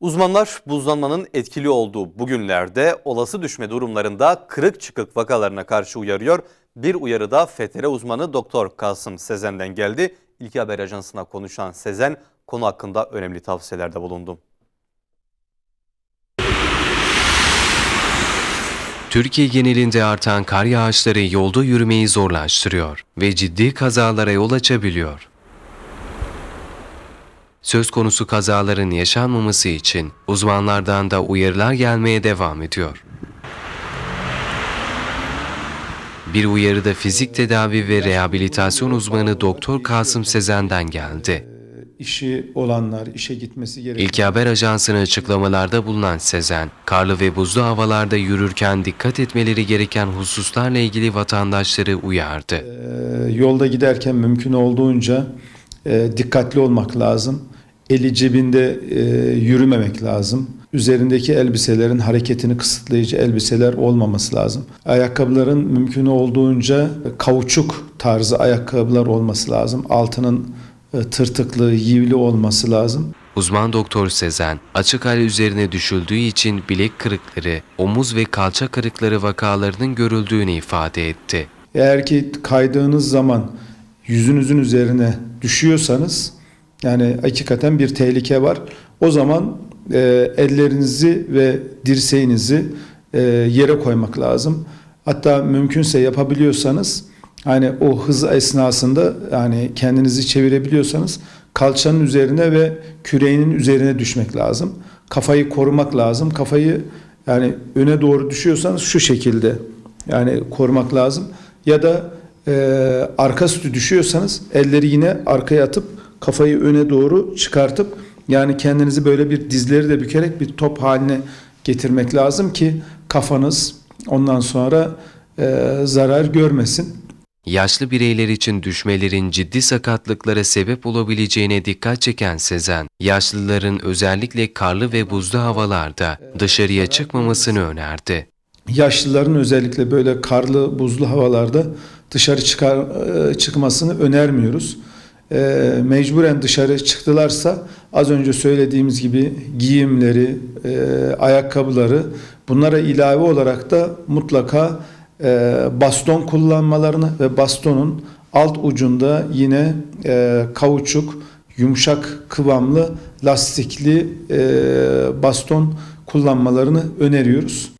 Uzmanlar buzlanmanın etkili olduğu bugünlerde olası düşme durumlarında kırık çıkık vakalarına karşı uyarıyor. Bir uyarı da FTR uzmanı Doktor Kasım Sezen'den geldi. İlki Haber Ajansı'na konuşan Sezen konu hakkında önemli tavsiyelerde bulundu. Türkiye genelinde artan kar yağışları yolda yürümeyi zorlaştırıyor ve ciddi kazalara yol açabiliyor. Söz konusu kazaların yaşanmaması için uzmanlardan da uyarılar gelmeye devam ediyor. Bir uyarı da fizik tedavi ve rehabilitasyon uzmanı Doktor Kasım Sezen'den geldi. işi olanlar, işe gitmesi gereken İlk Haber Ajansı'na açıklamalarda bulunan Sezen, karlı ve buzlu havalarda yürürken dikkat etmeleri gereken hususlarla ilgili vatandaşları uyardı. e, yolda giderken mümkün olduğunca e, dikkatli olmak lazım. Eli cebinde e, yürümemek lazım. Üzerindeki elbiselerin hareketini kısıtlayıcı elbiseler olmaması lazım. Ayakkabıların mümkün olduğunca kauçuk tarzı ayakkabılar olması lazım. Altının e, tırtıklı, yivli olması lazım. Uzman doktor Sezen, açık hal üzerine düşüldüğü için bilek kırıkları, omuz ve kalça kırıkları vakalarının görüldüğünü ifade etti. Eğer ki kaydığınız zaman yüzünüzün üzerine düşüyorsanız yani hakikaten bir tehlike var. O zaman e, ellerinizi ve dirseğinizi e, yere koymak lazım. Hatta mümkünse yapabiliyorsanız hani o hız esnasında yani kendinizi çevirebiliyorsanız kalçanın üzerine ve küreğinin üzerine düşmek lazım. Kafayı korumak lazım. Kafayı yani öne doğru düşüyorsanız şu şekilde yani korumak lazım. Ya da e, arka üstü düşüyorsanız elleri yine arkaya atıp kafayı öne doğru çıkartıp yani kendinizi böyle bir dizleri de bükerek bir top haline getirmek lazım ki kafanız ondan sonra e, zarar görmesin. Yaşlı bireyler için düşmelerin ciddi sakatlıklara sebep olabileceğine dikkat çeken Sezen, yaşlıların özellikle karlı ve buzlu havalarda dışarıya çıkmamasını önerdi. yaşlıların özellikle böyle karlı buzlu havalarda dışarı çıkar e, çıkmasını önermiyoruz. E, mecburen dışarı çıktılarsa az önce söylediğimiz gibi giyimleri, e, ayakkabıları bunlara ilave olarak da mutlaka e, baston kullanmalarını ve bastonun alt ucunda yine e, kauçuk, yumuşak kıvamlı lastikli e, baston kullanmalarını öneriyoruz.